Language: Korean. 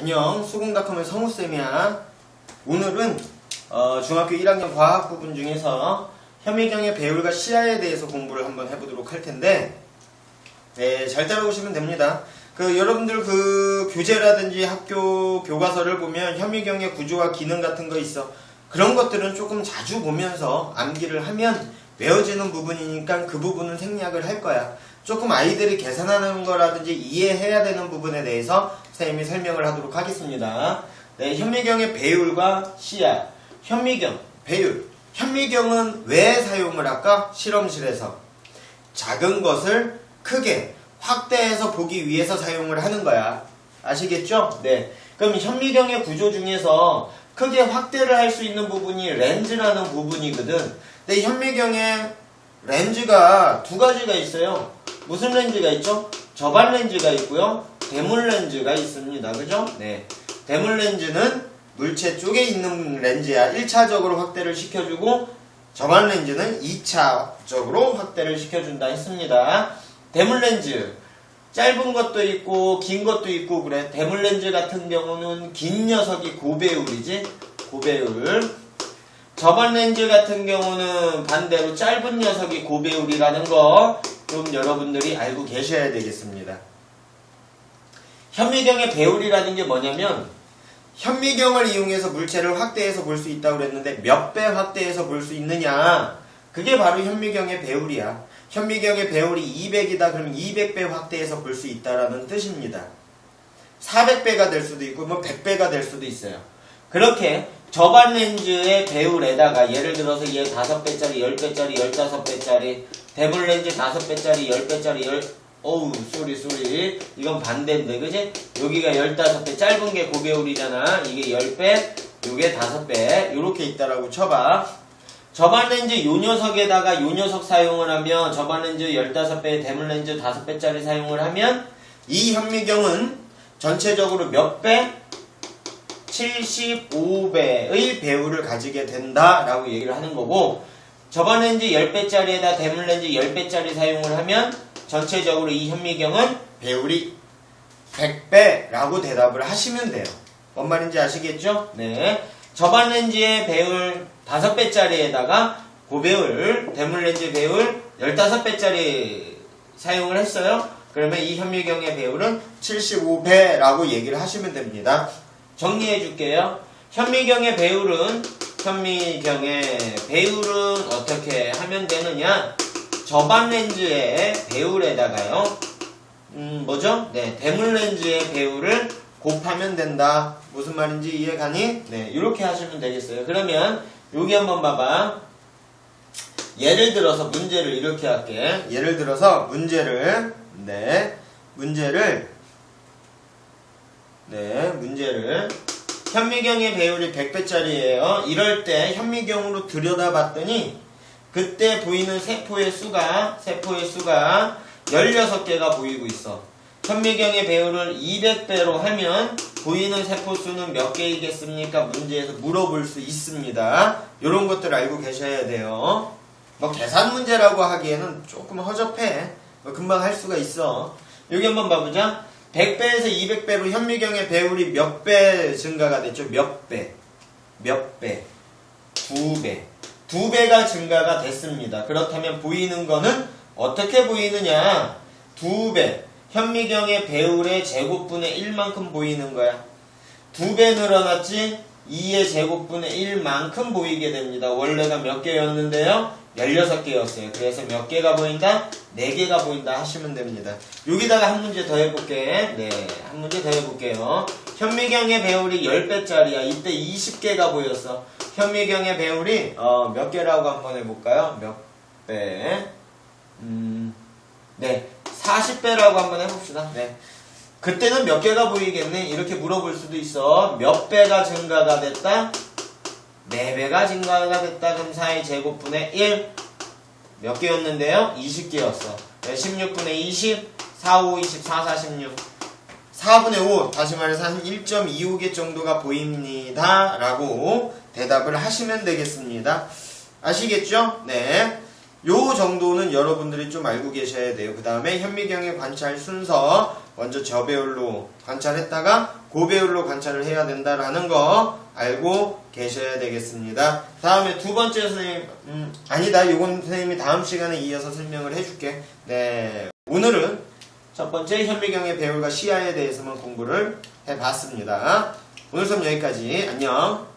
안녕, 수공닷컴의 성우쌤이야. 오늘은 어, 중학교 1학년 과학 부분 중에서 현미경의 배울과 시야에 대해서 공부를 한번 해보도록 할 텐데, 네, 잘 따라오시면 됩니다. 그 여러분들 그 교재라든지 학교 교과서를 보면 현미경의 구조와 기능 같은 거 있어. 그런 것들은 조금 자주 보면서 암기를 하면 외워지는 부분이니까 그 부분은 생략을 할 거야. 조금 아이들이 계산하는 거라든지 이해해야 되는 부분에 대해서 선생님이 설명을 하도록 하겠습니다. 네, 현미경의 배율과 시야. 현미경, 배율. 현미경은 왜 사용을 할까? 실험실에서. 작은 것을 크게 확대해서 보기 위해서 사용을 하는 거야. 아시겠죠? 네. 그럼 현미경의 구조 중에서 크게 확대를 할 수 있는 부분이 렌즈라는 부분이거든. 근데 현미경에 렌즈가 두 가지가 있어요. 무슨 렌즈가 있죠? 저반 렌즈가 있고요. 대물 렌즈가 있습니다. 그죠? 네. 대물 렌즈는 물체 쪽에 있는 렌즈야. 1차적으로 확대를 시켜주고 저반 렌즈는 2차적으로 확대를 시켜준다 했습니다. 대물 렌즈. 짧은 것도 있고 긴 것도 있고 그래. 대물 렌즈 같은 경우는 긴 녀석이 고배율이지. 고배율. 저반 렌즈 같은 경우는 반대로 짧은 녀석이 고배율이라는 거 좀 여러분들이 알고 계셔야 되겠습니다. 현미경의 배율이라는 게 뭐냐면 현미경을 이용해서 물체를 확대해서 볼 수 있다고 그랬는데 몇 배 확대해서 볼 수 있느냐? 그게 바로 현미경의 배율이야. 현미경의 배율이 200이다 그러면 200배 확대해서 볼 수 있다라는 뜻입니다. 400배가 될 수도 있고 뭐 100배가 될 수도 있어요. 그렇게 저반 렌즈의 배율에다가 예를 들어서 얘 5배짜리, 10배짜리, 15배짜리 대물 렌즈 5배짜리, 10배짜리, 10 어우 쏘리 쏘리 이건 반대인데 그지? 여기가 15배 짧은 게 고배율이잖아 이게 10배 요게 5배 요렇게 있다라고 쳐봐 저반 렌즈 요 녀석에다가 요 녀석 사용을 하면 저반 렌즈 15배 대물 렌즈 5배짜리 사용을 하면 이 현미경은 전체적으로 몇 배? 75배의 배율을 가지게 된다라고 얘기를 하는 거고 저반 렌즈 10배짜리에다 대물 렌즈 10배짜리 사용을 하면 전체적으로 이 현미경은 배율이 100배라고 대답을 하시면 돼요. 뭔 말인지 아시겠죠? 네. 저반 렌즈의 배율 5배짜리에다가 고배율 대물 렌즈 배율 15배짜리 사용을 했어요. 그러면 이 현미경의 배율은 75배라고 얘기를 하시면 됩니다. 정리해 줄게요. 현미경의 배율은 현미경의 배율은 어떻게 하면 되느냐? 저반 렌즈의 배율에다가요. 음, 뭐죠? 네, 대물 렌즈의 배율을 곱하면 된다. 무슨 말인지 이해 가니? 네, 이렇게 하시면 되겠어요. 그러면 여기 한번 봐봐. 예를 들어서 문제를 이렇게 할게. 예를 들어서 문제를 네, 문제를 네, 문제를 현미경의 배율이 100배짜리예요. 이럴 때 현미경으로 들여다봤더니 그때 보이는 세포의 수가 세포의 수가 16개가 보이고 있어. 현미경의 배율을 200배로 하면 보이는 세포 수는 몇 개이겠습니까? 문제에서 물어볼 수 있습니다. 이런 것들 알고 계셔야 돼요. 뭐 계산 문제라고 하기에는 조금 허접해. 뭐 금방 할 수가 있어. 여기 한번 봐보자. 100배에서 200배로 현미경의 배율이 몇 배 증가가 됐죠? 몇 배? 몇 배? 두 배. 두 배가 증가가 됐습니다. 그렇다면 보이는 거는 어떻게 보이느냐? 두 배. 현미경의 배율의 제곱분의 1만큼 보이는 거야. 두 배 늘어났지? 2의 제곱분의 1만큼 보이게 됩니다. 원래가 몇 개였는데요? 16개였어요. 그래서 몇 개가 보인다? 4개가 보인다 하시면 됩니다. 여기다가 한 문제 더 해볼게. 네, 한 문제 더 해볼게요. 현미경의 배율이 10배짜리야. 이때 20개가 보였어. 현미경의 배율이 어, 몇 개라고 한번 해볼까요? 몇 배? 음, 네, 40배라고 한번 해봅시다. 네. 그때는 몇 개가 보이겠니? 이렇게 물어볼 수도 있어. 몇 배가 증가가 됐다? 4배가 증가가 됐다. 그럼 4의 제곱분의 1. 몇 개였는데요? 20개였어. 16분의 20, 4, 5, 20, 4, 4, 16. 4분의 5, 다시 말해서 한 1.25개 정도가 보입니다. 라고 대답을 하시면 되겠습니다. 아시겠죠? 네. 요 정도는 여러분들이 좀 알고 계셔야 돼요. 그 다음에 현미경의 관찰 순서 먼저 저배율로 관찰했다가 고배율로 관찰을 해야 된다라는 거 알고 계셔야 되겠습니다. 다음에 두 번째 선생님, 음, 아니다. 요건 선생님이 다음 시간에 이어서 설명을 해줄게. 네. 오늘은 첫 번째 현미경의 배율과 시야에 대해서만 공부를 해봤습니다. 오늘 수업 여기까지. 안녕.